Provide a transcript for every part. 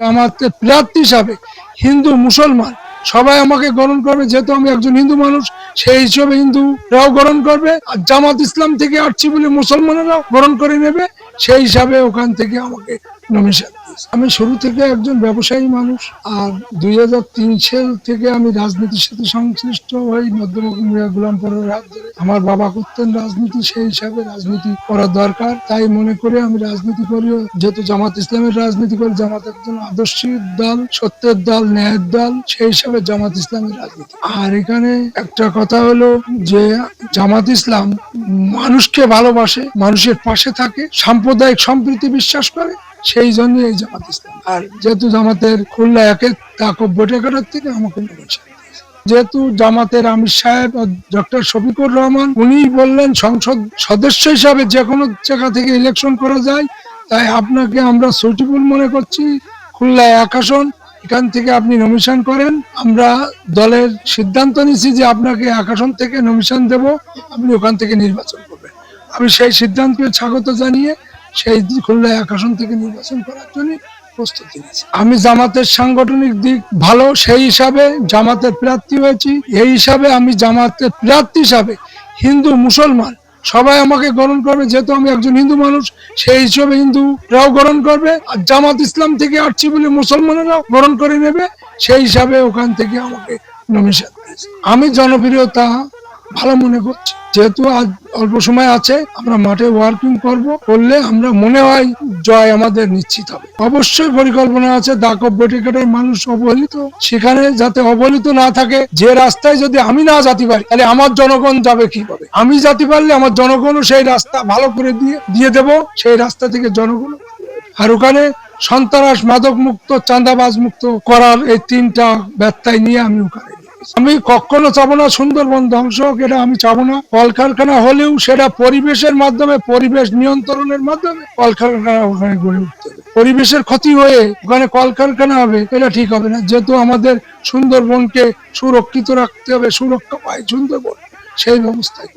আমার প্রার্থী হিসাবে হিন্দু, মুসলমান, সবাই আমাকে গ্রহণ করবে। যেহেতু আমি একজন হিন্দু মানুষ, সেই হিসেবে হিন্দুরাও গ্রহণ করবে। আর জামাত ইসলাম থেকে আসছি বলে মুসলমানেরাও গ্রহণ করে নেবে। সেই হিসাবে ওখান থেকে আমাকে নমিনেশন আমি শুরু থেকে একজন ব্যবসায়ী মানুষ, আর দুই হাজার তিন সাল থেকে আমি রাজনীতির সাথে সংশ্লিষ্ট হই মধ্যমগ্রী গোলাম পরের হাত ধরে। আমার বাবা করতেন রাজনীতি, সেই হিসাবে রাজনীতি করা দরকার। তাই মনে করে আমি রাজনীতি করি যেহেতু জামাত ইসলামের রাজনীতি করি, জামাত একজন আদর্শের দল, সত্যের দল, ন্যায়ের দল, সেই হিসাবে জামাত ইসলামের রাজনীতি। আর এখানে একটা কথা হলো যে, জামাত ইসলাম মানুষকে ভালোবাসে, মানুষের পাশে থাকে, সাম্প্রদায়িক সম্প্রীতি বিশ্বাস করে সেই জন্য এই জামাত ইসলাম। আর যেহেতু জামাতের খুলনা একের তাকব বটেকাটার থেকে আমাকে নিয়েছে যেহেতু জামাতের আমির সাহেব ডক্টর শফিকুর রহমান উনি বললেন সংসদ সদস্য হিসাবে যে কোনো জায়গা থেকে ইলেকশন করা যায়, তাই আপনাকে আমরা সুইটেবল মনে করছি। খুলনা এক আসন, এখান থেকে আপনি নমিশন করেন। আমরা দলের সিদ্ধান্ত নিয়েছি যে আপনাকে এক আসন থেকে নমিশন দেব। আপনি ওখান থেকে নির্বাচন করবেন। আমি সেই সিদ্ধান্তকে স্বাগত জানিয়ে সেই খুলনা এক থেকে নির্বাচন করার জন্য প্রস্তুতি নিয়েছি। আমি জামাতের সাংগঠনিক দিক ভালো, সেই হিসাবে জামাতের প্রার্থী হয়েছি। এই হিসাবে আমি জামাতের প্রার্থী হিসাবে হিন্দু, মুসলমান, সবাই আমাকে গ্রহণ করবে। যেহেতু আমি একজন হিন্দু মানুষ, সেই হিসাবে হিন্দুরাও গ্রহণ করবে। আর জামাত ইসলাম থেকে আসছি বলে মুসলমানেরাও গ্রহণ করে নেবে, সেই হিসাবে ওখান থেকে আমাকে নমিনেশন দিয়েছে আমি জনপ্রিয়তা ভালো মনে করছি। যেহেতু আজ অল্প সময় আছে, আমরা মাঠে ওয়ার্কিং করব, করলে আমরা মনে হয় জয় আমাদের নিশ্চিত হবে অবশ্যই পরিকল্পনা আছে, দাকব বটিকাটার মানুষ অবহেলিত, সেখানে যাতে অবহেলিত না থাকে, যে রাস্তায় যদি আমি না যেতে পারি, তাহলে আমার জনগণ যাবে কীভাবে আমি যেতে পারলে আমার জনগণও সেই রাস্তা ভালো করে দিয়ে দিয়ে দেব, সেই রাস্তা থেকে জনগণ আর ওখানে সন্ত্রাস মাদক মুক্ত চাঁদাবাজ মুক্ত করার এই তিনটা ব্যর্থায় নিয়ে আমি ওখানে। আমি কখনো চাবো না সুন্দরবন ধ্বংস হোক, এটা আমি চাবো না। কলকারখানা হলেও সেটা পরিবেশের মাধ্যমে পরিবেশ নিয়ন্ত্রণের মাধ্যমে কলকারখানা ওখানে গড়ে উঠতে হবে। পরিবেশের ক্ষতি হয়ে ওখানে কলকারখানা হবে এটা ঠিক হবে না। যেহেতু আমাদের সুন্দরবনকে সুরক্ষিত রাখতে হবে সুরক্ষা পায় সুন্দরবন সেই ব্যবস্থায়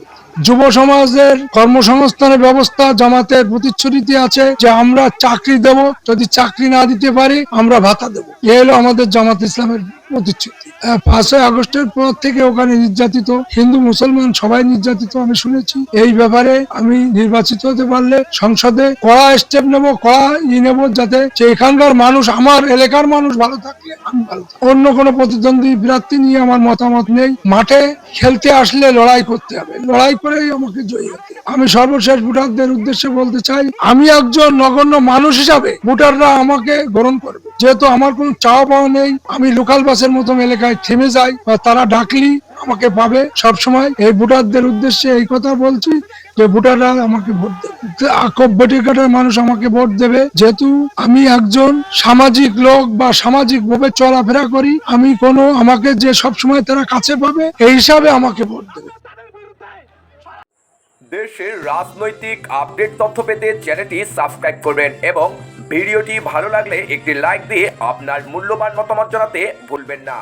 যুব সমাজের কর্মসংস্থানের ব্যবস্থা জামাতের প্রতিশ্রুতি আছে যে আমরা চাকরি দেব যদি চাকরি না দিতে পারি আমরা ভাতা দেব। এ হলো আমাদের জামাত ইসলামের প্রতিশ্রুতি। পাঁচই আগস্টের পর থেকে ওখানে নির্যাতিত, হিন্দু, মুসলমান সবাই নির্যাতিত আমি শুনেছি এই ব্যাপারে আমি নির্বাচিত হতে পারলে সংসদে কড়া স্টেপ নেব, কড়া ই নেব যাতে এখানকার মানুষ, আমার এলাকার মানুষ ভালো থাকলে আমি ভালো। অন্য কোনো প্রতিদ্বন্দ্বী প্রার্থী নিয়ে আমার মতামত নেই মাঠে খেলতে আসলে লড়াই করতে হবে লড়াই করেই আমাকে জয়ী হতে হবে। আমি সর্বশেষ ভোটারদের উদ্দেশ্যে বলতে চাই, আমি একজন নগণ্য মানুষ হিসাবে ভোটাররা আমাকে গ্রহণ করবে যেহেতু আমার কোনো চাওয়া পাওয়া নেই, আমি লোকাল বাসের মতন এলাকায় থেমে যাই বা তারা ডাকলি আমাকে পাবে সব সময় এই ভোটারদের উদ্দেশ্যে এই কথা বলছি যে ভোটাররা আমাকে ভোট দেবে। আকব বটিকাটার মানুষ আমাকে ভোট দেবে। যেহেতু আমি একজন সামাজিক লোক বা সামাজিক ভাবে চলাফেরা করি, আমি কোনো আমাকে যে সব সময় তারা কাছে পাবে, এই হিসাবে আমাকে ভোট দেবে। দেশের রাজনৈতিক আপডেট তথ্য পেতে চ্যানেলটি সাবস্ক্রাইব করবেন এবং ভিডিওটি ভালো লাগলে একটি লাইক দিয়ে আপনার মূল্যবান মতামত জানাতে ভুলবেন না।